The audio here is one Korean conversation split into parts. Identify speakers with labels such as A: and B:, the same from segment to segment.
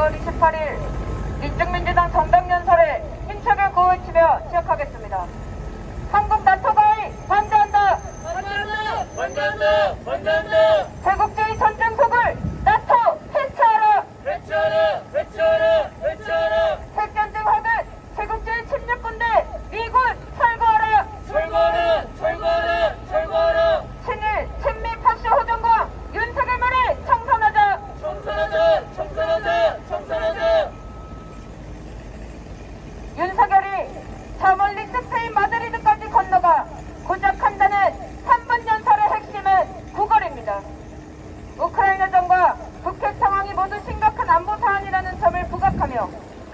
A: 9월 28일 민중민주당 전당연설에 힘차게 구호치며 시작하겠습니다. 한국 나토가의 반대한다.
B: 반대한다! 반대한다! 반대한다!
A: 제국주의 전쟁 속을 나토 해체하라.
B: 해체하라! 해체하라! 해체하라!
A: 핵전쟁 확은 제국주의 침략군대 미군 철거하라.
B: 철거하라! 철거하라! 철거하라!
A: 친일 친미 파쇼 호종과 윤석열만을 청산하자.
B: 청산하자! 청산하자! 청산하자!
A: 윤석열이 저 멀리 스페인 마드리드까지 건너가 고작 한다는 3분 연설의 핵심은 구걸입니다. 우크라이나전과 북핵 상황이 모두 심각한 안보 사안이라는 점을 부각하며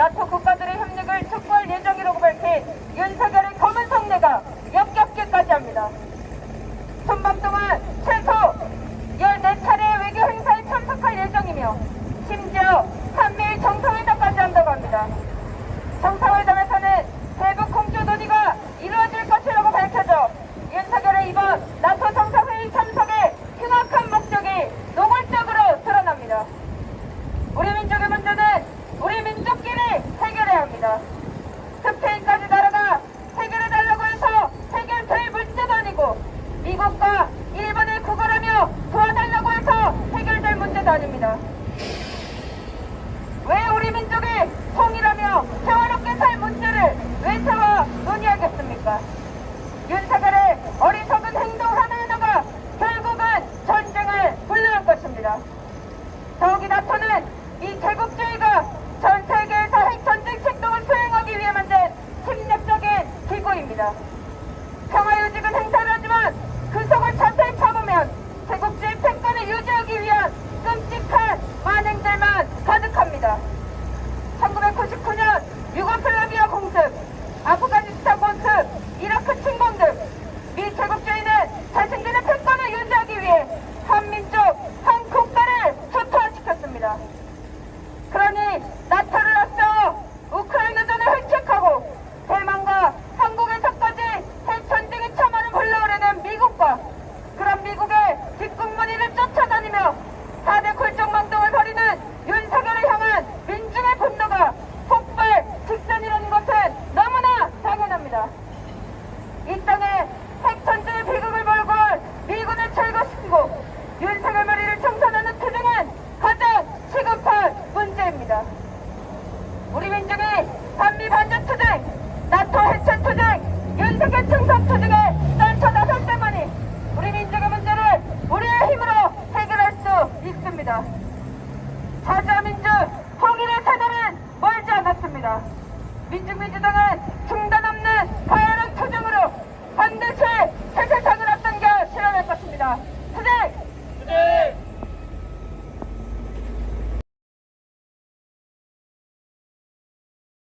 A: 나토 국가들의 협력을 촉구할 예정이라고 밝힌 윤석열의 검은 성내가 역겹게까지 합니다. 손밥 동안 최소 14차례의 외교 행사에 참석할 예정이며 심지어 한미일 정상회담까지 한다고 합니다. 정상회담에서는 대북 공조 논의가 이루어질 것이라고 밝혀져 윤석열의 이번 나토 정상회의 참석의 흉악한 목적이 노골적으로 드러납니다. 우리 민족의 문제는 우리 민족끼리 해결해야 합니다. 스페인까지 날아가 해결해달라고 해서 해결될 문제도 아니고 미국과 일본을 구걸하며 도와달라고 해서 해결될 문제도 아닙니다. 왜 우리 민족이 통일하며 평화롭게 살 문제를 왜 세워 논의하겠습니까? 윤석열의 어리석은 행동 하나하나가 결국은 전쟁을 불러올 것입니다. 더욱이 나토는 이 제국주의가 전 세계에서 핵전쟁 행동을 수행하기 위해 만든 침략적인 기구입니다. 평화유지군 행사를 하지만 그 속을 자세히 참으면 제국주의 패권을 유지하기 위한 끔찍한 만행들만 가득합니다. 1999년 유고슬라비아 공습, 아프가니스탄 공습, 이라크 침공 등 미 제국주의는 자신들의 패권을 유지하기 위해 한민족, 한 국가를 초토화시켰습니다. 그러니 나토를 앞세워 우크라이나전을 획책하고 대만과 한국에서까지 핵전쟁에 참아를 불러오려는 미국과 그런 미국의 뒷국무늬를 쫓아다니며 4대 굴종망동을 벌이는 윤석열을 향한 민중의 분노가 폭발 직전이라는 것은 너무나 당연합니다. 이 땅에 핵전쟁의 비극을 몰고 올 미군을 철거시키고 윤석열 머리를 청산하는 투쟁은 가장 시급한 문제입니다. 우리 민족이 반미 반전 투쟁, 나토 해체 투쟁, 윤석열 충성 투쟁에 떨쳐 나설 때만이 우리 민족의 문제를 우리의 힘으로 해결할 수 있습니다. 자주민주 통일의 세대는 멀지 않았습니다. 민중민주당은 중단